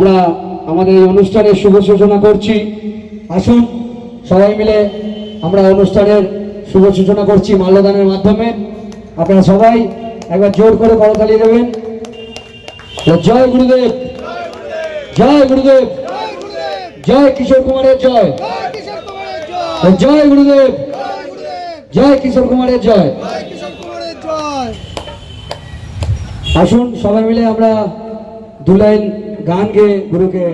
আমরা আমাদের এই অনুষ্ঠানের শুভ সূচনা করছি। আসুন, সবাই মিলে আমরা অনুষ্ঠানের শুভ সূচনা করছি মাল্যদানের মাধ্যমে। আপনারা সবাই একবার জোর করে করতালি দেবেন। জয় গুরুদেব। জয় গুরুদেব। জয় কিশোর কুমারের জয়। জয় গুরুদেব। জয় কিশোর কুমারের জয়। আসুন, সবাই মিলে আমরা দু লাইন গান গুরুকে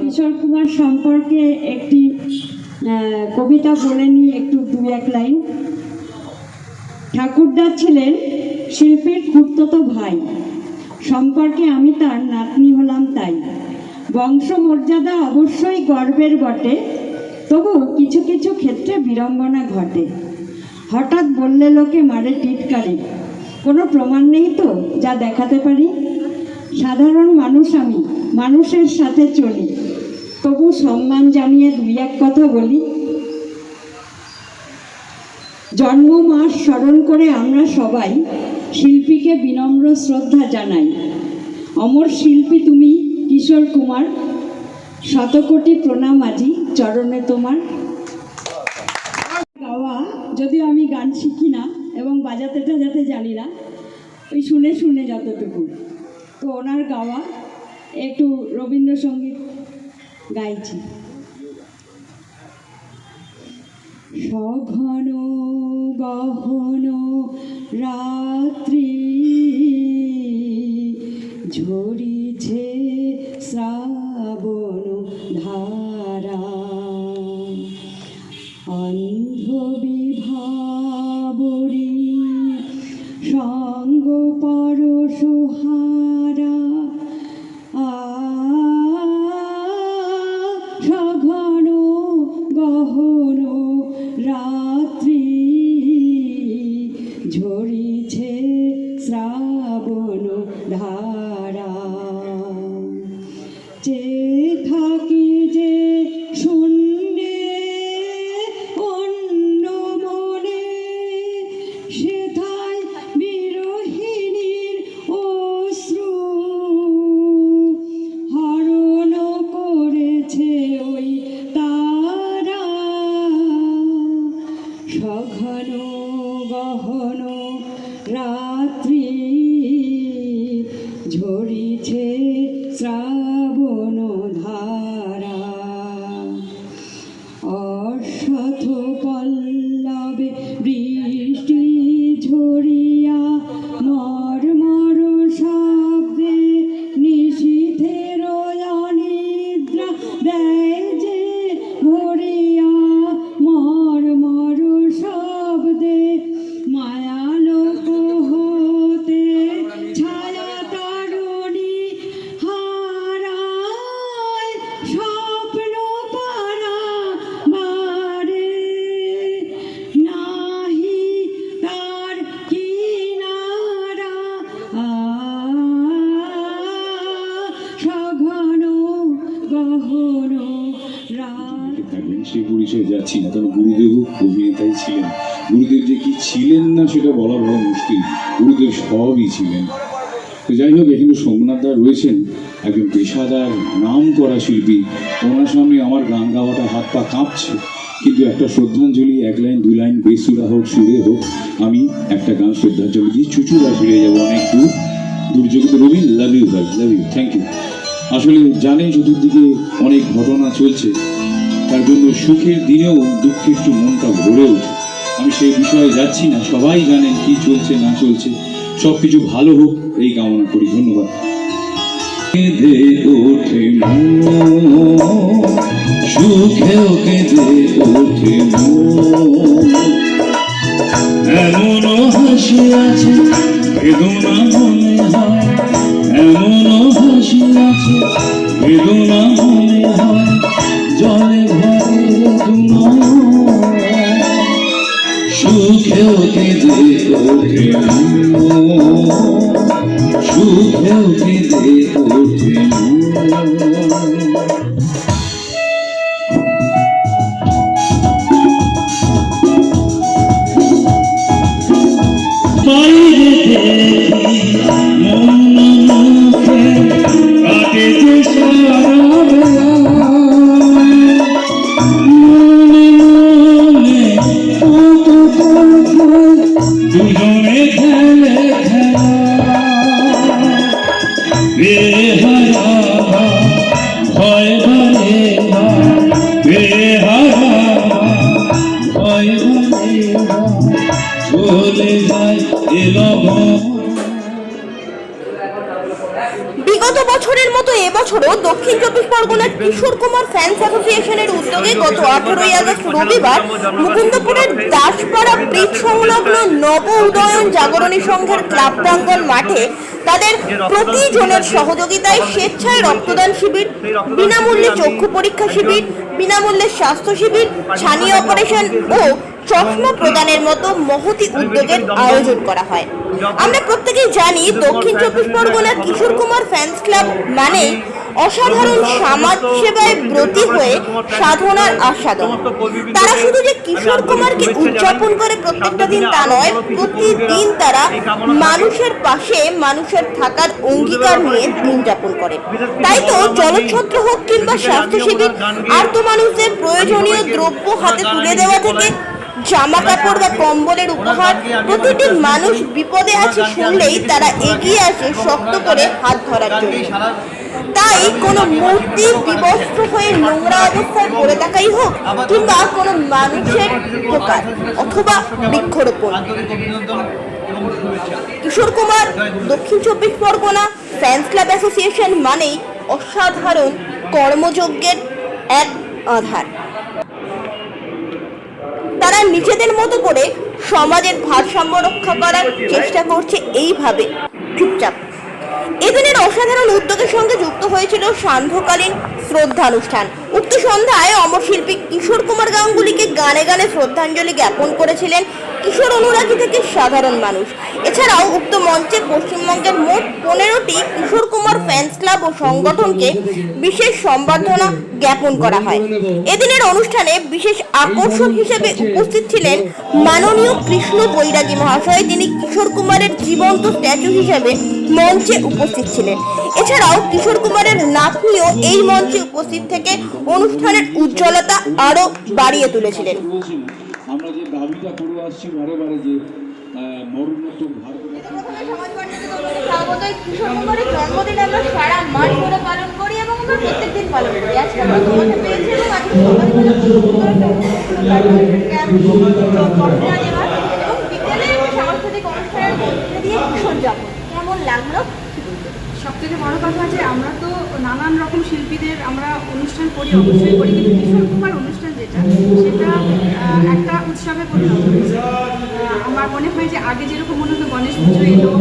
কিশোর কুমার সম্পর্কে একটি কবিতা বলে নিই একটু দু এক লাইন। ঠাকুরদা ছিলেন শিল্পীর খুঁড়তো ভাই। সম্পর্কে আমি তার নাতনি হলাম তাই। বংশমর্যাদা অবশ্যই গর্বের বটে তবু কিছু কিছু ক্ষেত্রে বিড়ম্বনা ঘটে। হঠাৎ বললে লোকে মারে টিটকারি। কোনো প্রমাণ নেই তো, যা দেখাতে পারি? সাধারণ মানুষ আমি, মানুষের সাথে চলি। তবু সম্মান জানিয়ে দুই এক কথা বলি। জন্ম মাস স্মরণ করে আমরা সবাই শিল্পীকে বিনম্র শ্রদ্ধা জানাই। অমর শিল্পী তুমি, কিশোর কুমার। শতকোটি প্রণাম আজি, চরণে তোমার। গাওয়া, যদিও আমি গান শিখি না এবং বাজাতে টাজাতে জানি না, ওই শুনে শুনে যতটুকু। তো ওনার গাওয়া একটু রবীন্দ্রসঙ্গীত গাইছি। সঘন গহন রাত্রি ঝরিছে শ্রাবণ ধারা। অন্ধ বিভাবরী সঙ্গ পরশুহারা সবই ছিলেন। তো যাই হোক এখানে সোমনাথ দা রয়েছেন, একজন পেশাদার নাম করা শিল্পী। ওনার সামনে আমার গান গাওয়াটা হাত পা কাঁপছে, কিন্তু একটা শ্রদ্ধাঞ্জলি, এক লাইন দু লাইন, বেসুরা হোক, সুরে হোক, আমি একটা গান শ্রদ্ধাঞ্জলি দিয়ে চুচুরা ফিরে যাব অনেক দূর। দুর্যোগিত রবীন লাভ ইউ ভাই লাভ ইউ থ্যাংক ইউ আসলে জানেন, চতুর্দিকে অনেক ঘটনা চলছে। তার জন্য সুখের দিনেও দুঃখে একটু মনটা ভরে ওঠে। আমি সেই বিষয়ে যাচ্ছি না, সবাই জানেন কি চলছে, না চলছে। সব কিছু ভালো হোক, এই কামনা করি, ধন্যবাদ কেঁদে ওঠে সুখেও কেঁদে ওঠে মন। এমনও হাসি আছে বেদনা মনে হয় এমনও হাসি আছে বেদনা মনে হয় কেঁদে ওঠে মন, সুখেও ওঠে মন। বিগত বছরের মতো এবছরও দক্ষিণ চব্বিশ পরগনার কিশোর কুমার ফ্যান্স অ্যাসোসিয়েশনের উদ্যোগে গত আঠারোই আগস্ট রবিবার মুকুন্দপুরের দাসপাড়া ব্রিজ সংলগ্ন নব উদয়ন জাগরণী সংঘের ক্লাব প্রাঙ্গণ মাঠে তাদের প্রতিজনের সহযোগিতায় স্বেচ্ছায় রক্তদান শিবির বিনামূল্যে চক্ষু পরীক্ষা শিবির বিনামূল্যে স্বাস্থ্য শিবির ছানি অপারেশন ও চশমা প্রদানের মতো মহতি উদ্যোগের আয়োজন করা হয়। আমরা প্রত্যেকেই জানি দক্ষিণ চব্বিশ পরগনার কিশোর কুমার ফ্যান্স ক্লাব মানে অসাধারণ সমাজ সেবায় ব্রতী হয়ে সাধনার আস্বাদন। তারা শুধু যে কিশোর কুমারকে উদযাপন করে প্রত্যেকটা দিন তা নয়, প্রতিদিন তারা মানুষের পাশে মানুষের থাকার অঙ্গীকার নিয়ে দিন যাপন করে। তাই তো জলছত্র হোক কিংবা স্বাস্থ্য শিবির আর তো মানুষদের প্রয়োজনীয় দ্রব্য হাতে তুলে দেওয়া থেকে জামা কাপড় বা কম্বলের উপহার, প্রতিটি মানুষ বিপদে আছে শুনলেই তারা এগিয়ে আসে শক্ত করে হাত ধরার জন্য। তাই কোনো মূর্তি বিবস্ত্র হয়ে নোংরা অবস্থায় পড়ে থাকাই হোক কিংবা কোনো মানুষের উপকার অথবা বৃক্ষরোপণ। কিশোর কুমার, দক্ষিণ চব্বিশ পরগনা ফ্যান্স ক্লাব অ্যাসোসিয়েশন মানেই অসাধারণ কর্মযজ্ঞের এক আধার। তারা নিজেদের মতো করে সমাজের ভারসাম্য রক্ষা করার চেষ্টা করছে এইভাবে। চুপচাপ। এদিনের অসাধারণ উদ্যোগের সঙ্গে যুক্ত হয়েছিল সান্ধ্যকালীন শ্রদ্ধানুষ্ঠান। উক্ত সন্ধ্যায় অমর শিল্পী কিশোর কুমার গাঙ্গুলিকে গানে গানে শ্রদ্ধাঞ্জলি জ্ঞাপন করেছিলেন কিশোর অনুরাগী থেকে সাধারণ মানুষ। এছাড়াও উক্ত মঞ্চে পশ্চিমবঙ্গের মোট পনেরোটি কিশোর কুমার ফ্যান্স ক্লাব ও সংগঠনকে বিশেষ সম্বর্ধনা জ্ঞাপন করা হয়। এদিনের অনুষ্ঠানে বিশেষ আকর্ষণ হিসেবে উপস্থিত ছিলেন মাননীয় কৃষ্ণ বৈরাগী মহাশয়। যিনি কিশোর কুমারের জীবন্ত স্ট্যাচু হিসেবে মঞ্চে উপস্থিত ছিলেন। এছাড়াও কিশোর কুমারের নাতনিও এই মঞ্চে উপস্থিত থেকে অনুষ্ঠানের উজ্জ্বলতা আরও বাড়িয়ে তুলেছিলেন। আমরা যে দাবিটা করে আসছি বারে বারে যে মরণোত্তর জন্মদিন আমরা সারা মাস ধরে পালন করি এবং আমরা প্রত্যেকদিন পালন করি। আজকে আমরা তোমাকে পেয়েছি এবং আজকে সকালবেলা খুব সুন্দর একটা অনুষ্ঠান দেওয়ার এবং বিকেলে সাংস্কৃতিক অনুষ্ঠানের মধ্যে দিয়ে কিশোর যাপন কেমন লাগল? সব থেকে বড় কথা যে আমরা তো নানান রকম শিল্পীদের আমরা অনুষ্ঠান করি, অবশ্যই করি, কিন্তু কিশোর কুমার অনুষ্ঠান যেটা, সেটা একটা উৎসবে পরিণত হয়েছে। আমার মনে হয় যে আগে যেরকম মনে হতো গণেশ পুজো এলো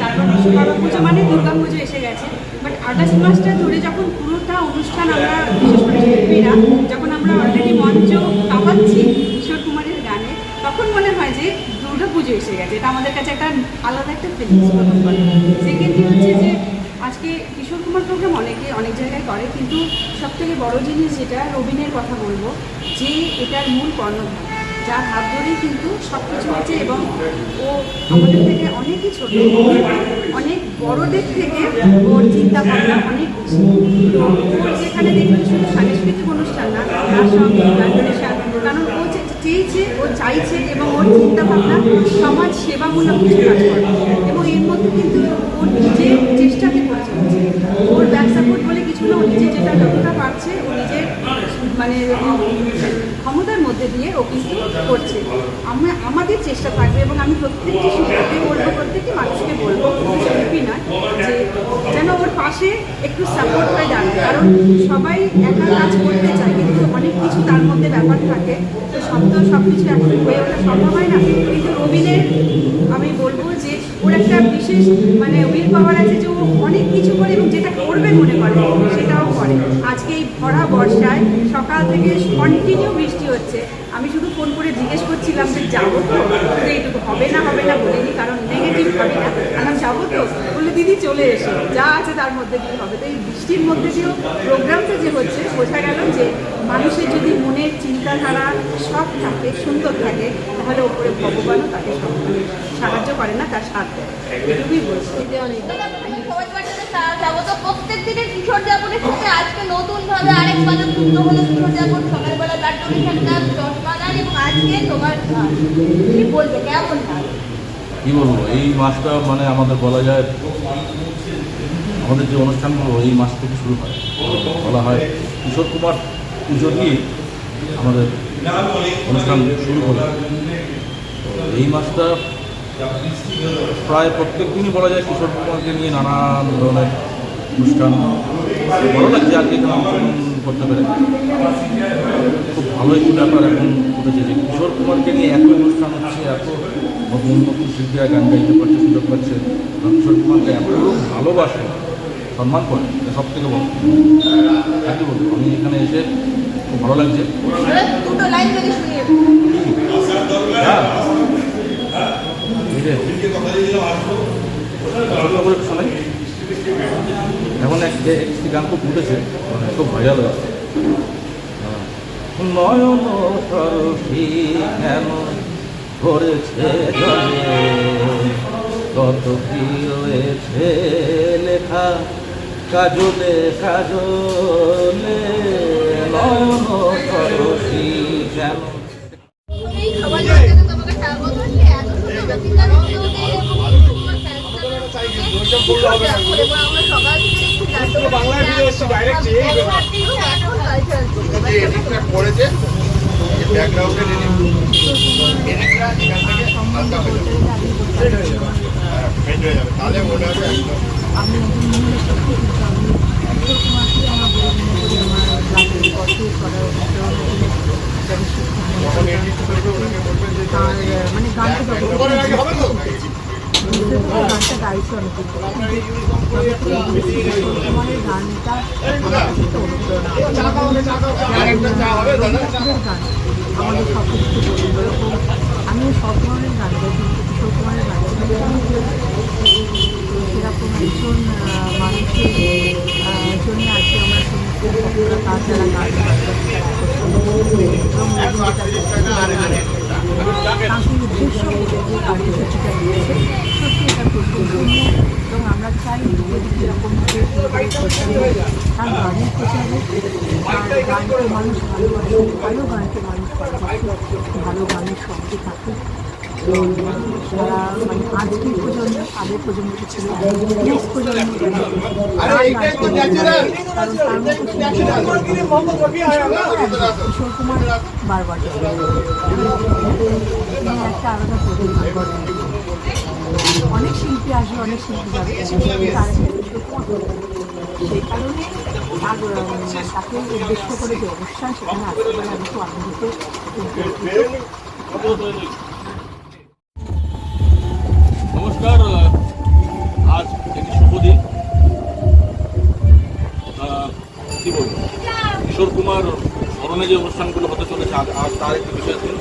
তারপর বিশ্বকর্মা পুজো মানে দুর্গা পুজো এসে গেছে। বাট আগস্ট মাসটা ধরে যখন পুরোটা অনুষ্ঠান আমরা, বিশেষ করে শিল্পীরা, যখন আমরা অলরেডি মঞ্চ কাঁপাচ্ছি কিশোর কুমারের গানে, তখন মনে হয় যে দুর্গা পুজো এসে গেছে। এটা আমাদের কাছে একটা আলাদা একটা ফিলিংস প্রথম সেকেন্ডলি হচ্ছে যে, আজকে কিশোর কুমার প্রোগ্রাম অনেকে অনেক জায়গায় করে, কিন্তু সব থেকে বড় জিনিস যেটা রবিনের কথা বলব, যে এটার মূল কর্ণধার। যার হাত ধরেই কিন্তু সব কিছু হচ্ছে এবং ও আমাদের থেকে অনেকই ছোট। অনেক বড়দের থেকে ওর চিন্তা ভাবনা অনেক বেশি। যেখানে দেখবেন শুধু সাংস্কৃতিক অনুষ্ঠান না, তার সঙ্গে কারণ ও চেয়েছে, ও চাইছে এবং ওর চিন্তা ভাবনা সমাজ সেবামূলক কিছু কাজ করে এবং এর মধ্যে কিন্তু ওর নিজের চেষ্টাকে করে ওর ব্যবসা সাপোর্ট বলে কিছু না, ও নিজে যেটা যতটা পারছে, ও নিজের মানে ক্ষমতার মধ্যে দিয়ে ও কিন্তু করছে। আমরা আমাদের চেষ্টা থাকবে এবং আমি প্রত্যেকটি শিল্পীকে বলব, প্রত্যেকটি মানুষকে বলব, শিল্পী নয়, যে যেন ওর পাশে একটু সাপোর্ট হয়ে দাঁড়ায়। কারণ সবাই একা কাজ করতে চায়, কিন্তু অনেক কিছু তার মধ্যে ব্যাপার থাকে। তো সব তো সব কিছু একসাথে হয়ে ওঠা সম্ভব হয় না। কিন্তু রবিনের আমি বলব যে ওর একটা বিশেষ মানে উইল পাওয়ার আছে যে ও অনেক কিছু করে এবং যেটা করবে মনে করে, সেটাও করে। আজকে এই ভরা বর্ষায় সকাল থেকে কন্টিনিউ বৃষ্টি হচ্ছে। আমি শুধু ফোন করে জিজ্ঞেস করছিলাম যে যাব তো? এইটুকু হবে না হবে না বলিনি, কারণ নেগেটিভ হবে না। আমার যাব তো? বলে দিদি চলে এসো। যা আছে তার মধ্যে দিয়ে হবে। তো এই বৃষ্টির মধ্যে দিয়েও প্রোগ্রামটা যে হচ্ছে, বোঝা গেল যে মানুষের যদি মনের চিন্তাধারা সব থাকে, সুন্দর থাকে, তাহলে ওপরে ভগবানও তাকে সব সাহায্য করে না, তার সাথ দেয়। এটুকুই বলছি। তারা প্রত্যেক কিশোর আজকে নতুন ভাবে আরেক বাজার যুক্ত হলো কিশোর যাপন সকালবেলা ব্লাড ডোনেশন এবং আজকে। কি বলবে এই মাসটা মানে আমাদের বলা যায়, আমাদের যে অনুষ্ঠানগুলো এই মাস থেকে শুরু হয়, বলা হয় কিশোর কুমার পুজো দিয়ে আমাদের অনুষ্ঠান শুরু তো এই মাসটা প্রায় প্রত্যেক দিনই বলা যায় কিশোর কুমারকে নিয়ে নানান ধরনের অনুষ্ঠান ভালো লাগছে আজকে করতে পেরে। খুব ভালো একটি ব্যাপার এখন উঠেছে যে কিশোর কুমারকে নিয়ে এত অনুষ্ঠান হচ্ছে এত নতুন নতুন শিল্পীরা গান গাইতে পারছে সুযোগ পাচ্ছে। কিশোর কুমারকে এত ভালোবাসে সম্মান করে এটা সব থেকে বড়। একই বলব আমি এখানে এসে খুব ভালো লাগছে। হ্যাঁ। শোনাই। এখন এক একটি গান খুব উঠেছে খুব ভাইরাল হয়েছে নয়ন সরসী কেন জলে? কত কি রয়েছে লেখা, কাজলে কাজলে। নয়ন সরসী কেন? তাহলে মনে হবে মানে হবে তো গাইছে তোমার গানটা গান আমাদের সব কিছু আমিও সব ধরনের গান গাই কিন্তু কিশোর কুমারের গান সেরকম একজন মানুষের জন্য আজকে আমরা ভক্তরা তার গান এবং তাঁকে উদ্দেশ্য করে যে কার্যসূচিটা দিয়েছে এবং আমরা চাই সোশ্যাল মিডিয়া তার গানের প্রচারে তার মানুষ ভালোবাসে ভালো গানকে মানুষ ভালো গানের সঙ্গে থাকে যারা মানে আজকের প্রজন্ম আগের প্রজন্ম ছিল নেক্সট প্রজন্ম কিশোর কুমার একটা আলাদা প্রতিভা অনেক শিল্পী আসবে, অনেক শিল্পী যাবে। সেই কারণে তাকে উদ্দেশ্য করে যে অনুষ্ঠান সেখানে আসতে পারে আমি খুব আনন্দিত। নমস্কার আজ একটি শুভ দিন। কি বলব? কিশোর কুমার স্মরণে যে অনুষ্ঠানগুলো হতে চলেছে, আজ তার একটি দিন।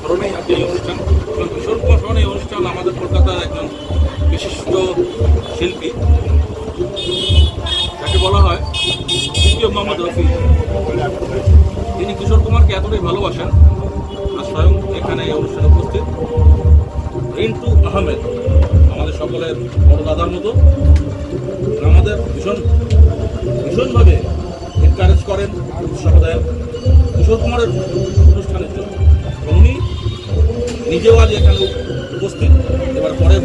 কিশোর স্মরণেই আজকে এই অনুষ্ঠান, এবং কিশোর স্মরণে এই অনুষ্ঠান আমাদের কলকাতার একজন বিশিষ্ট শিল্পী যাকে বলা হয় দ্বিতীয় মোহাম্মদ রফি তিনি কিশোর কুমারকে এতটাই ভালোবাসেন, আর স্বয়ং এখানে এই অনুষ্ঠানে উপস্থিত রিন্টু আহমেদ, আমাদের সকলের বড় দাদার মতো আমাদের ভীষণ, ভীষণভাবে এনকারেজ করেন উৎসাহ দেন কিশোর কুমারের অনুষ্ঠানের জন্য। উনি নিজেও আজ এখানে উপস্থিত। এবার পরে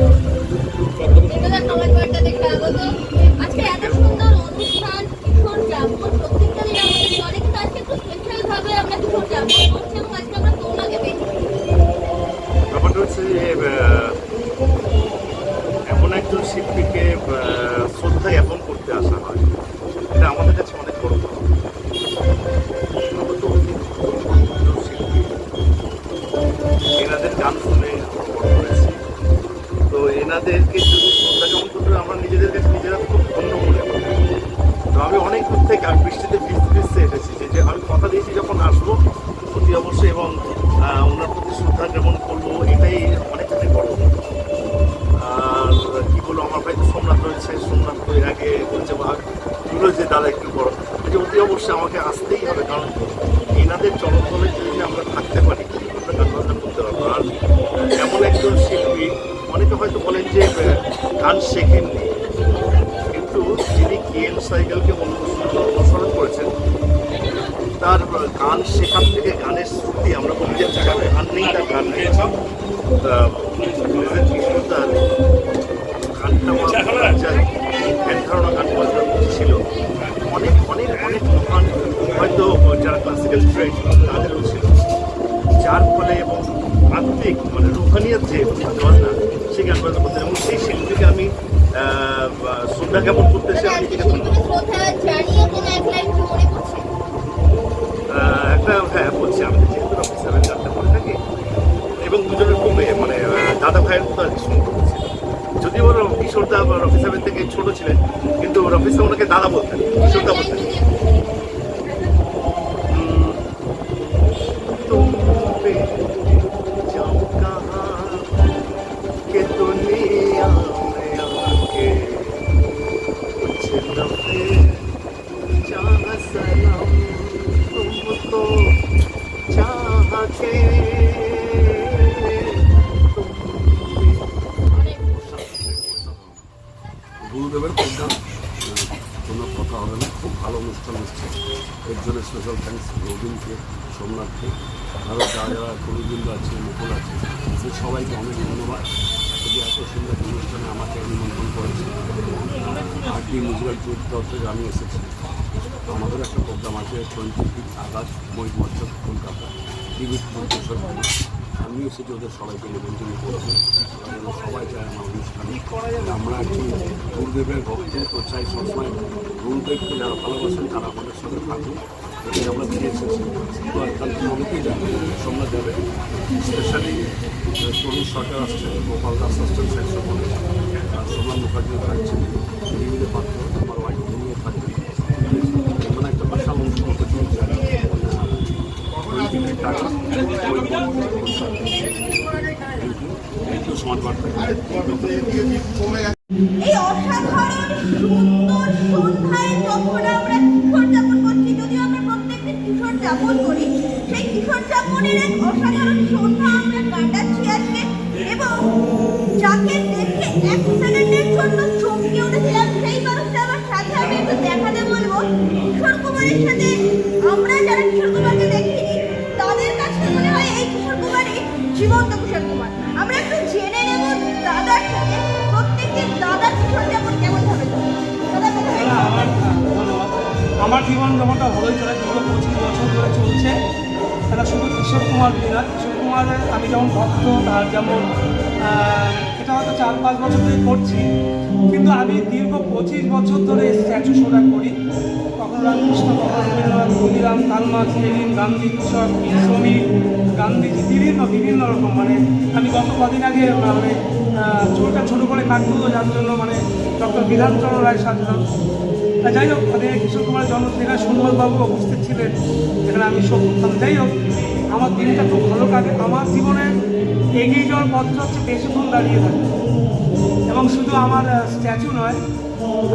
অবশ্যই আমাকে আসতেই হবে, কারণ এনাদের চলতলে যদি আমরা থাকতে পারি আর এমন একজন শিল্পী, অনেকে হয়তো বলেন যে গান শেখেননি। কিন্তু যিনি কেএল সাইকেলকে অনুসরণ করেছেন, তার গান শেখার থেকে গানের শ্রুতি আমরা বলি যে গান নেই, তার গান ক্লাসিক্যাল ট্রেন্ড তাদেরও ছিল যার ফলে এবং আত্মিক মানে রুহানিয়াত যে বাজনা সেই গান বাজনা করতেন এবং সেই শিল্পীকে আমি শ্রদ্ধা জ্ঞাপন করতেছে আমি একটা হ্যাঁ বলছি, আমি যেহেতু রফি সাহেবের গানটা করে থাকি, এবং দুজনের খুব মানে দাদা ভাইয়ের মতো আর কি সম্পর্ক ছিল যদিও ওর কিশোরদা রফি থেকে ছোট ছিলেন, কিন্তু রফি সাহেব ওনাকে দাদা বলতেন, কিশোরদা বলতেন। Thank. মিউজিক্যাল ট্রুপ আমি এসেছি। আমাদের একটা প্রোগ্রাম আছে টোয়েন্টি ফিফ আগস্ট মহিত মহোৎসব, কলকাতা। টিভি মন্ত্রিসর আমি এসেছি ওদের সবাইকে নিমন্ত্রণ করছি। সবাই চায় আমার অনুষ্ঠানে। আমরা অ্যাকচুয়ালি গুরুদেবের ভক্ত তো চাই সবসময় গুরুদেবকে যারা ভালোবাসেন তারা আমাদের সাথে থাকুন। এটাই আমরা দিয়ে এসেছি। তো কালকে অনেকেই যাবে। সোমনাথ যাবে। স্পেশালি তরুণ সরকার আসছেন গোপাল দাস আসছেন স্যাক্সোফোন আর সোমনাথ মুখার্জিও থাকছেন পাত্র আমার ওয়াইফ নিয়ে থাকবেন মানে একটা বিশাল অনুষ্ঠান হতে চলছে টাকা থ্যাংক ইউ সমাজ বার্তা এই অসাধারণ সুন্দর সন্ধ্যায় যখন আমরা কিশোর যাপন করছি। যদিও আমরা প্রত্যেকদিন কিশোর যাপন করি, সেই কিশোর যাপনের এক অসাধারণ সন্ধ্যা আমরা কাটাচ্ছি। আমার জীবন যেমনটা ভালোই চলে দীর্ঘ পঁচিশ বছর ধরে চলছে। তারা শুধু কিশোর কুমার বিনা কিশোর কুমারের আমি যেমন ভক্ত, তার যেমন এটা হয়তো চার পাঁচ বছর ধরে করছি। কিন্তু আমি দীর্ঘ পঁচিশ বছর ধরে স্ট্যাচু শোটা করি। কখনো রামকৃষ্ণ, কখনো Rabindranath, Khudiram Karl Marx Lenin, Gandhi, কৃষক শ্রমিক গান্ধীজি, বিভিন্ন বিভিন্ন রকম। মানে আমি গত কদিন আগে মানে চুলটা ছোটো করে হলো যার জন্য মানে ডক্টর বিধানচন্দ্র রায় সাজলাম যাই হোক ওদের কিশোর কুমারের জন্মদিন এখানে সুন্দরবাবু উপস্থিত ছিলেন। এখানে আমি শোক করতাম যাই হোক, আমার দিনটা খুব ভালো কাটে। আমার জীবনে এগিয়ে যাওয়ার পথটা হচ্ছে বেশিক্ষণ দাঁড়িয়ে থাকে। এবং শুধু আমার স্ট্যাচু নয়,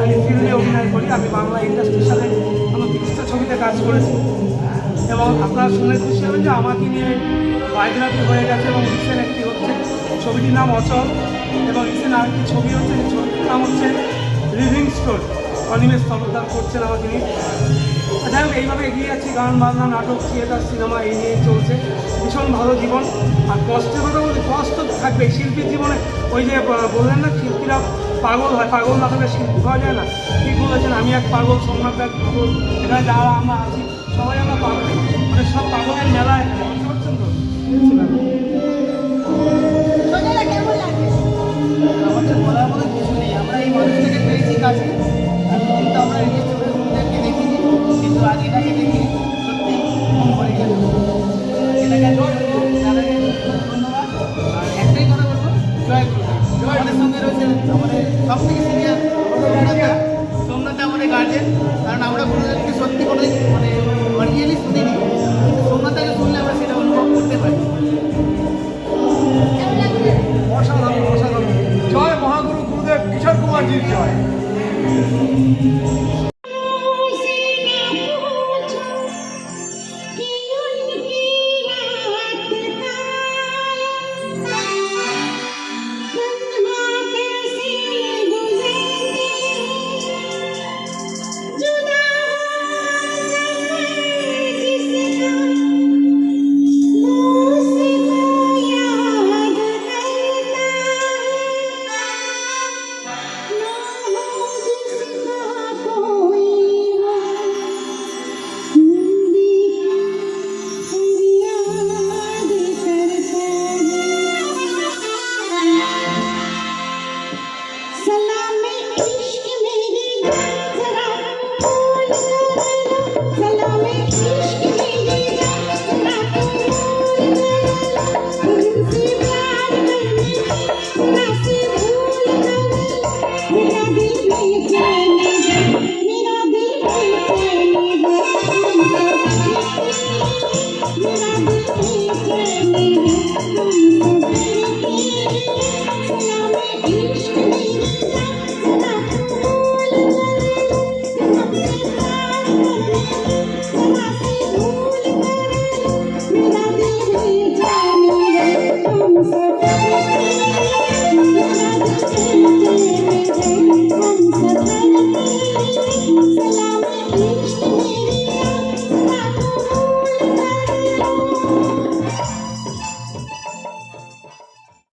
আমি ফিল্মে অভিনয় করি। আমি বাংলা ইন্ডাস্ট্রির সাথে আমার তিরিশটা ছবিতে কাজ করেছি। এবং আপনারা শুনে খুশি হবেন যে আমাকে নিয়ে বায়োগ্রাফি হয়ে গেছে এবং রিসেন্ট একটি হচ্ছে ছবিটির নাম অচল। এবং রিসেন্ট আরেকটি ছবি হচ্ছে ছবিটির নাম হচ্ছে লিভিং স্টোর অনিমেষ সমর্থন করছেন আমার তিনি আচ্ছা, যাই হোক এইভাবে এগিয়ে যাচ্ছি গান বাজনা নাটক থিয়েটার সিনেমা এই নিয়ে চলছে। ভীষণ ভালো জীবন। আর কষ্টের কথা বলতে কষ্ট থাকবে। শিল্পীর জীবনে ওই যে বললেন না শিল্পীরা পাগল হয়। পাগল না থাকলে শিল্পী হওয়া যায় না। ঠিক বলেছেন আমি এক পাগল সম্রাট এক পাগল। এখানে যারা আমরা আছি সবাই আমরা পাগল। মানে সব পাগলের মেলা এখানে। তো বলার মতো কিছু নেই। আমরা এই মানুষটাকে পেয়েছি কাছে। তো আজ এটাকে দেখি সত্যি মন করে। গেল এটাকে দাদাকে ধন্যবাদ আর একটাই কথা বলব